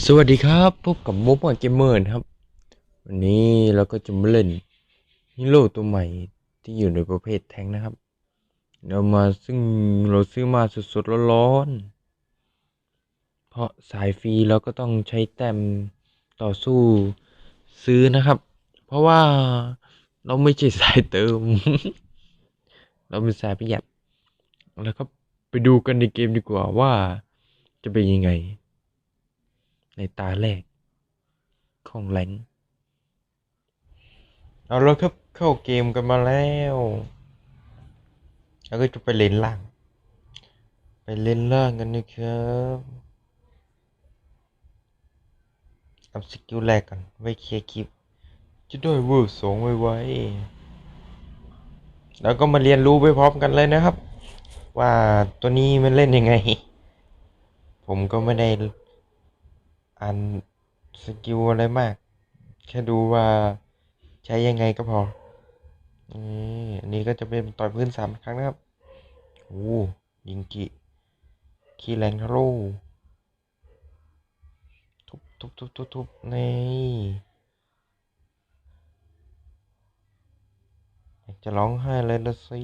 สวัสดีครับพบกับมุกเกมเมอร์นะครับ วันนี้เราก็จะมาเล่นฮีโร่ตัวใหม่ที่อยู่ในประเภทแทงนะครับเรามาซึ่งเราซื้อมาสดๆร้อนๆเพราะสายฟรีเราก็ต้องใช้แต้มต่อสู้ซื้อนะครับ เพราะว่าเราไม่ใช่สายเติม เราเป็นสายประหยัดแล้วก็ไปดูกันในเกมดีกว่าว่าจะเป็นยังไง ในตาแรก ของแหลงเอาแล้วครับเข้าเกมกันมาแล้วแล้วก็จะไปเล่นล่าง ไปเล่นล่างกันนะครับเอาสกิลแรกกันไว้เคลียร์คลิป จะได้เวอร์สองไวๆแล้วก็มาเรียนรู้ไปพร้อมกันเลยนะครับ ว่าตัวนี้มันเล่นยังไง ผมก็ไม่ได้ อ่านสกิลอะไรมาก แค่ดูว่าใช้ยังไงก็พอนี่อันนี้ก็จะเป็นต่อยพื้นสามครั้งนะครับโอ้ยิงกิคีแรงทะลุทุบทุบทุบทุบทุบนี่จะร้องไห้เลยละสิ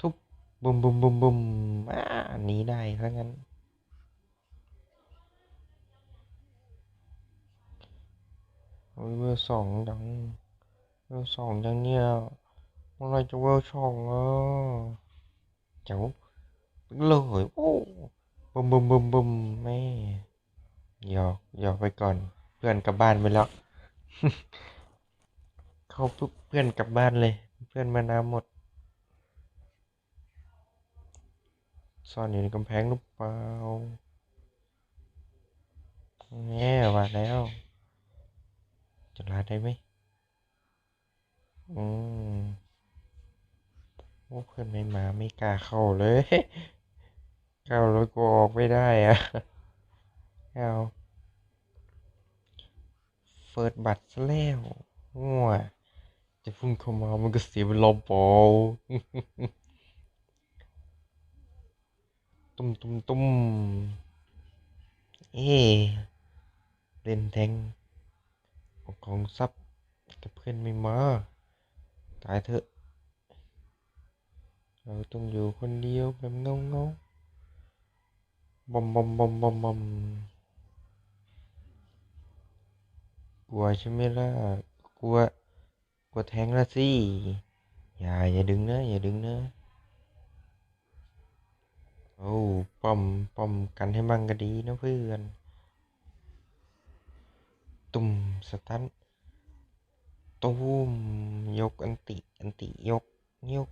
ทุบบุมบุมบุมบุมอ่าหนีได้ทั้งนั้น เวอร์สองดังเวอร์สองดังเนี่ยเมื่อไรจะเวอร์สองอะเจ้าเลยโอ้บึมบึมบึมบึมแม่หยอกหยอกไปก่อน เพื่อนกลับบ้านไปแล้ว เข้าปุ๊บเพื่อนกลับบ้านเลย เพื่อนมาน้ำหมด ซ่อนอยู่ในกำแพงหรือเปล่าแง่ว่าแล้ว จะลาดได้ไหมอืมโอ้เพื่อนไม่มาไม่กล้าเข้าเลยเข้าแล้วก็ออกไม่ได้อะเอาเฟิร์สบัตรซะแล้วงัวจะพุ่งเข้ามามันก็เสียเวลาเปล่าตุ้มตุ้มตุ้มเอ๊เล่นแทง เอาของซับแต่เพื่อนไม่มา ตายเถอะ เราต้องอยู่คนเดียวแบบเงาเงาบอมบอมบอมบอมบอมกลัวใช่ไหมล่ะ กลัว กลัวแทงละสิ อย่า อย่าดึงนะ อย่าดึงนะ โอ้ป้อมป้อมกันให้มั่งก็ดีนะเพื่อน ตุ่มสตันตูมยกอันติ อันติยกยก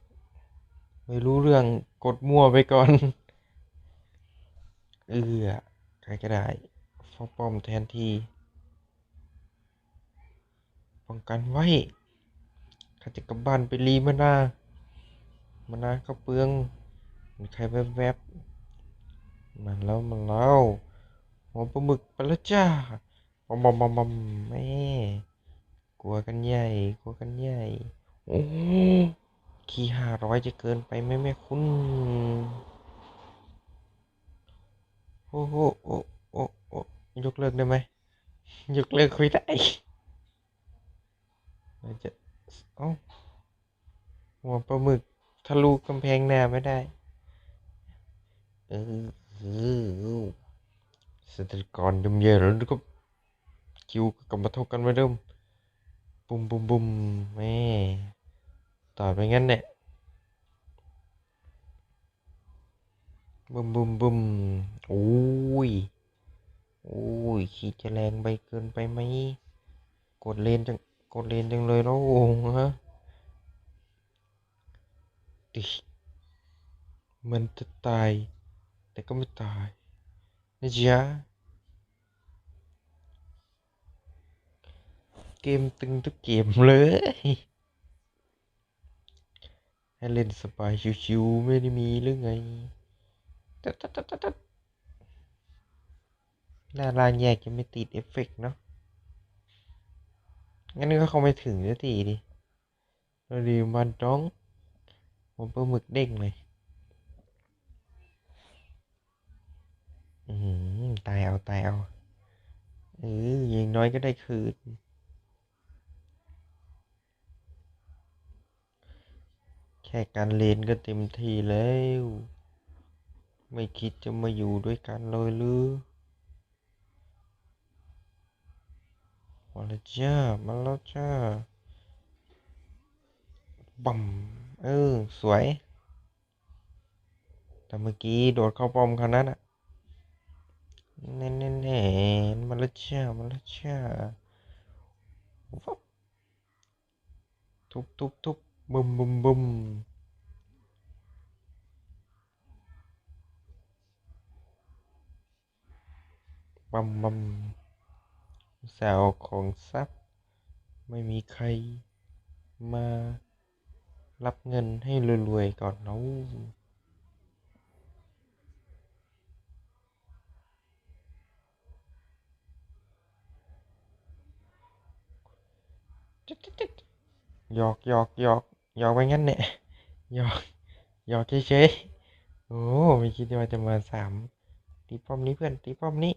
ไม่รู้เรื่องกดมั่วไปก่อน เอือใครก็ได้ฟ้องป้อมแทนทีป้องกันไว้ข้าจะกลับบ้านไปรีมานามานาก็เปลืองมีใครแวบๆมันแล้วมันแล้วหัวปลาหมึกปล้วจ้า บอมบอมบอมบอมแม่กลัวกันใหญ่ กลัวกันใหญ่ โอ้คีห้าร้อยจะเกินไปไหมแม่คุณโอ้โหโอ้โอ้โอ้ยกเลิกได้ไหมยกเลิกคุยได้เราจะเอ้าหัวปลาหมึกทะลุกำแพงหน้าไม่ได้เออเออสถานกรดมเยอะแล้วก็ คิวกลับมาท่ากันเหมือนเดิมบุมบุมบุมแม่ต่อไปงั้นเนี่ยบุมบุมบุมโอ้ยโอ้ยขี่จะแรงไปเกินไปไหมกดเลนจังกดเลนจังเลยแล้วโอ้ฮะดิมันจะตายแต่ก็ไม่ตายนะจ๊ะ เกมตึงทุกเกมเลยให้เล่นสบายชิวๆไม่ได้มีหรือไงตัดตัดตัดตัดตัดหน้าลานแยกจะไม่ติดเอฟเฟกเนาะ งั้นก็เข้าไม่ถึงสักทีดิเราดีมันจ้องผมปลาหมึกเด้งเลย อืมตายเอา ตายเอา เออยิงน้อยก็ได้คืน แค่การเลนก็เต็มที่แล้ว ไม่คิดจะมาอยู่ด้วยกันเลยหรือมาแล้วจ้ามาแล้วจ้าบัมเออ สวย แต่เมื่อกี้โดดเข้าปอมเขานั้นอะแน่แน่แน่มาแล้วจ้ามาแล้วจ้าทุบทุบทุบ บึมบึมบึมบัมบัมแซวของซับไม่มีใครมารับเงินให้รวยๆก่อนเนาะหยอกหยอกหยอก หยอกไปงั้นเนี่ยหยอกหยอกเฉยๆโอ้ไม่คิดว่าจะมาสามตีป้อมนี้เพื่อนตีป้อมนี้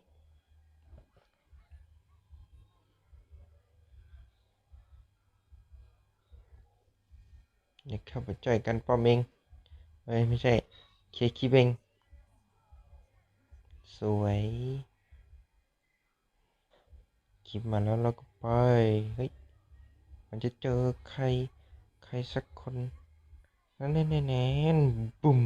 เดี๋ยวเข้าไปจ่อยกันป้อมเองเอ้ยไม่ใช่เคลียร์คลิปเองสวยคลิปมาแล้วเราก็ไปเฮ้ยมันจะเจอใคร ครสักคนนั่นแน่แน่แน่บุ่ม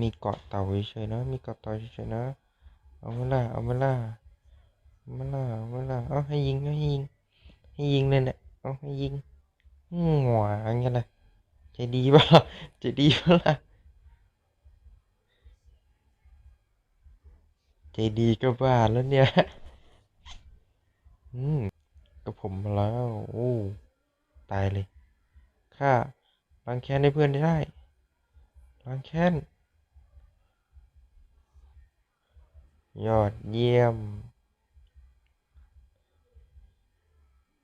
มีเกาะเต่าเฉยๆนะ มีเกาะเต่าเฉยๆนะ เอามาล่ะเอามาล่ะเอามาล่ะเอามาล่ะเอาให้ยิงให้ยิง ให้ยิงเลยเนี่ยเอาให้ยิงอืมหวานกันนะใจดีป่ะใจดีป่ะใจดีก็บ้าแล้วเนี่ย อืม กับผมมาแล้ว โอ้ ตายเลยข้าล้างแค้นให้เพื่อนได้ล้างแค้น ยอดเยี่ยม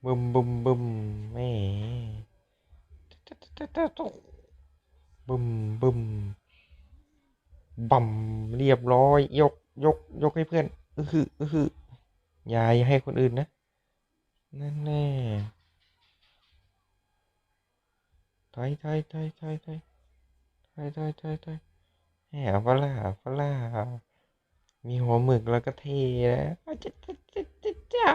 บึมบึมบึมแม่บึมบึมบัมเรียบร้อย ยก ยก ยกให้เพื่อน อือหืออือหืออย่าอย่าให้คนอื่นนะ นั่นแน่ถอยถอยถอยถอยถอยถอยถอยถอยถอยแหมฟล่าฟล่ามีหัวหมึกแล้วก็เทนะจ๊ะจ๊ะจ๊ะจ๊ะจ๊ะ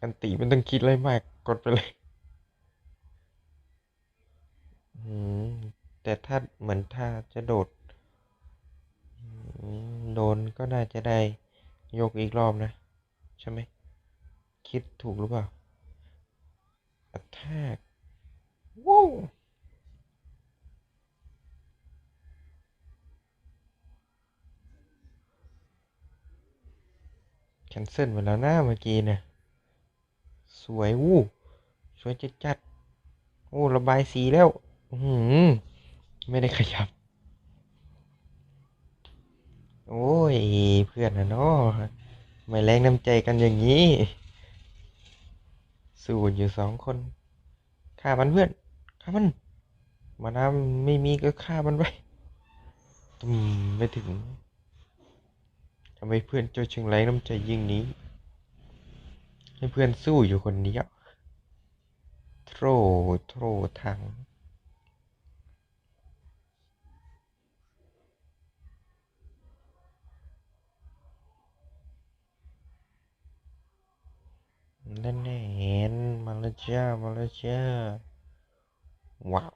อันตีมันต้องคิดอะไรมากกดไปเลยแต่ถ้าเหมือนถ้าจะโดด โดนก็น่าจะได้ ยกอีกรอบนะ ใช่ไหม คิดถูกหรือเปล่า attack ว้าวแคนเซิลไปแล้วหนะเมื่อกี้เนี่ย สวยวู้สวยจัดจัดโอ้ ระบายสีแล้ว อืไม่ได้ขยับ โอ้ย เพื่อนนะเนาะไม่แรงน้ำใจกันอย่างนี้ สู้อยู่สองคนฆ่ามันเพื่อนฆ่ามัน มาน้ำไม่มีก็ฆ่ามันไปตุมไม่ถึงทำไมเพื่อนเจ้าเชิงแรงน้ำใจยิ่งนี้ ให้เพื่อนสู้อยู่คนเดียวโทรโทรทาง นั่นแน่เห็นมาแล้วจ้ามาแล้วจ้าว้าว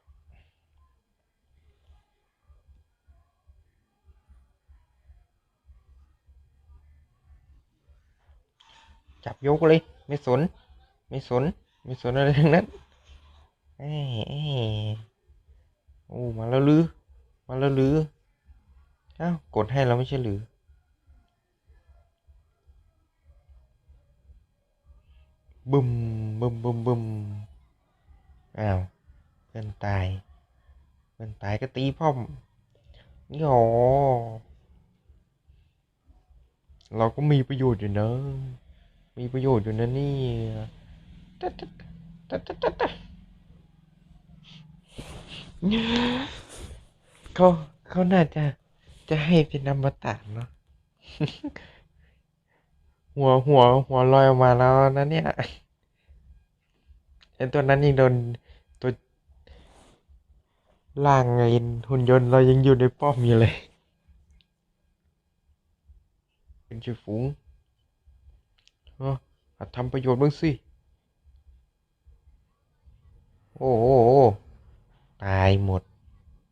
จับยกเลยไม่สน ไม่สน ไม่สนอะไรทั้งนั้นเอ้เอ้โอ้มาแล้วหรือ มาแล้วหรืออ้าวกดให้เราไม่ใช่หรือ บึมบึมบึมบึมอ้าว เพื่อนตาย เพื่อนตายก็ตีพ่อมนี่หรอเราก็มีประโยชน์อยู่นะ มีประโยชน์อยู่นะนี่ตตตตตตเขาเขาน่าจะจะให้เป็นอมตะเนาะ หัวหัวหัวลอยออกมาแล้วนะเนี่ยไอตัวนั้นยังโดนตัวล่างไงหุ่นยนต์เรายังอยู่ในป้อมอยู่เลย เป็นชื่อฝูงเออทำประโยชน์บ้างสิ โอ้โหตายหมด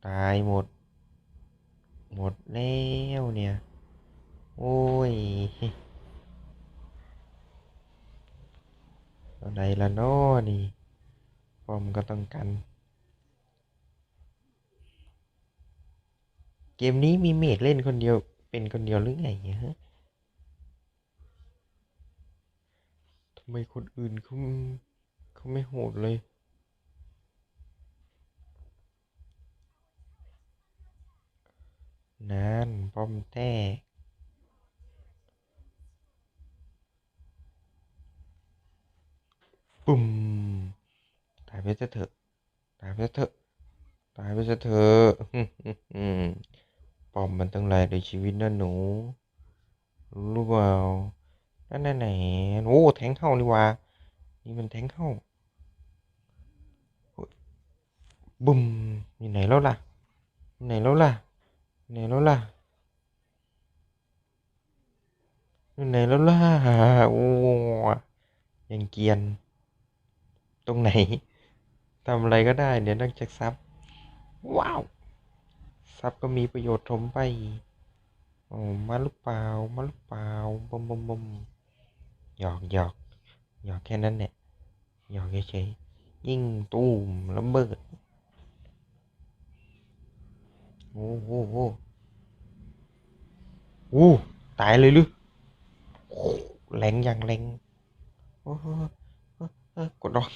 ตายหมด หมดแล้วเนี่ย โอ้ย อะไรละน้อนี่ปอมก็ต้องกัน เกมนี้มีเมดเล่นคนเดียวเป็นคนเดียวหรือไงเนี่ยฮะทำไมคนอื่นเขาเขาไม่โหดเลยนานป้อมแต้ ปุ่มตายไปซะเถอะ ตายไปซะเถอะ ตายไปซะเถอะปอมมันตั้งหลายในชีวิตนะหนู รู้เปล่านั่นน่ะแหนโอ้แทงเข้านี่ว่า นี่มันแทงเข้าบุ้มอยู่ไหนแล้วล่ะไหนแล้วล่ะไหนแล้วล่ะอยู่ไหนแล้วล่ะโอ้ยังเกียน ตรงไหนทำอะไรก็ได้เดี๋ยวนอกจากซับว้าวซับก็มีประโยชน์ถมไปโอ้มาหรือเปล่ามาหรือเปล่าบมบมบมหยอกหยอกหยอกแค่นั้นแหละหยอกเฉยๆยิ่งตูมระเบิดโอ้โหโอ้โอ้ตายเลยหรือโอ้แรงอย่างแรงโอ้โหกดดอก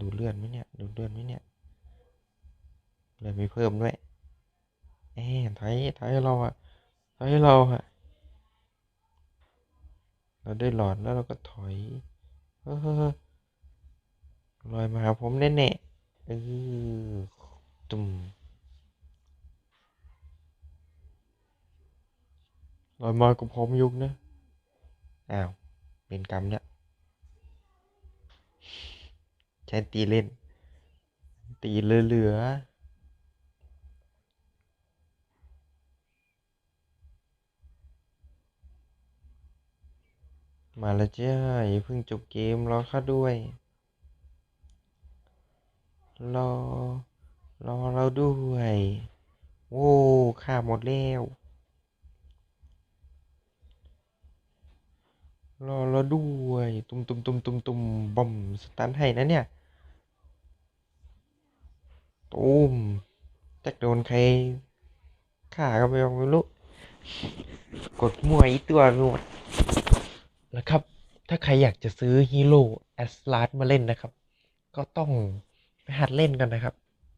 ดูเลือดไหมเนี่ย ดูเลือดไหมเนี่ย เลือดไม่เพิ่มด้วยเอ๊ะถอยถอยเราอะถอยเราอะเราได้หลอดแล้วเราก็ถอยเออลอยมาหาผมแน่ๆเออตุ่มลอยมากับผมยุกนะ อ้าว เป็นกรรมเนี่ย ใช้ตีเล่น ตีเหลือๆมาแล้วจ้าอย่าเพิ่งจบเกมรอข้าด้วย รอ รอเราด้วยโอ้ข้าหมดแล้ว รอเราด้วย ตุมตุมตุมตุมตุมบอมสตันให้นะเนี่ยตูมจักโดนใครฆ่าก็ไม่ไม่รู้กดมวยตัวไปหมดแล้วครับ ถ้าใครอยากจะซื้อฮีโร่แอสลาดมาเล่นนะครับ ก็ต้องไปหัดเล่นกันนะครับ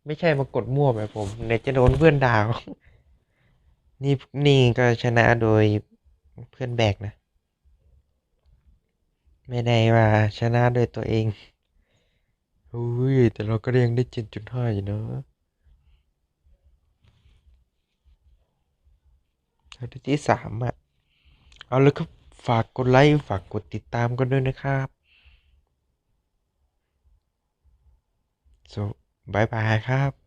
ไม่ใช่มากดมั่วแบบผมเดี๋ยวจะโดนเพื่อนด่านี่นี่ก็ชนะโดยเพื่อนแบกนะ ไม่ได้ว่าชนะโดยตัวเองอุ้ยแต่เราก็ยังได้เจ็ดจุดห้าอยู่เนอะเราได้ที่สามอะ เอาเลยครับฝากกดไลค์ฝากกดติดตามกันด้วยนะครับ so บายบายครับ